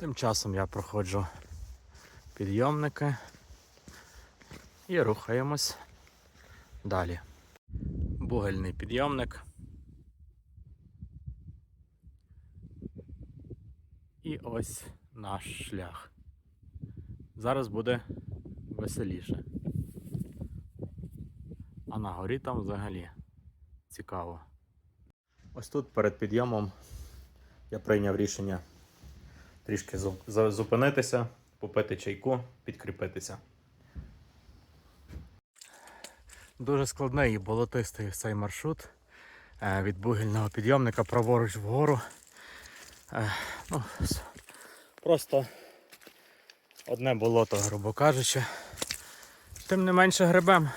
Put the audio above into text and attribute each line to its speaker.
Speaker 1: Тим часом я проходжу підйомники і рухаємось далі. Бугельний підйомник. І ось наш шлях. Зараз буде веселіше. А на горі там взагалі цікаво. Ось тут перед підйомом я прийняв рішення трішки зупинитися, попити чайку, підкріпитися. Дуже складний і болотистий цей маршрут е, від бугельного підйомника праворуч вгору. Е, Ну, просто одне болото, грубо кажучи. Тим не менше гребем.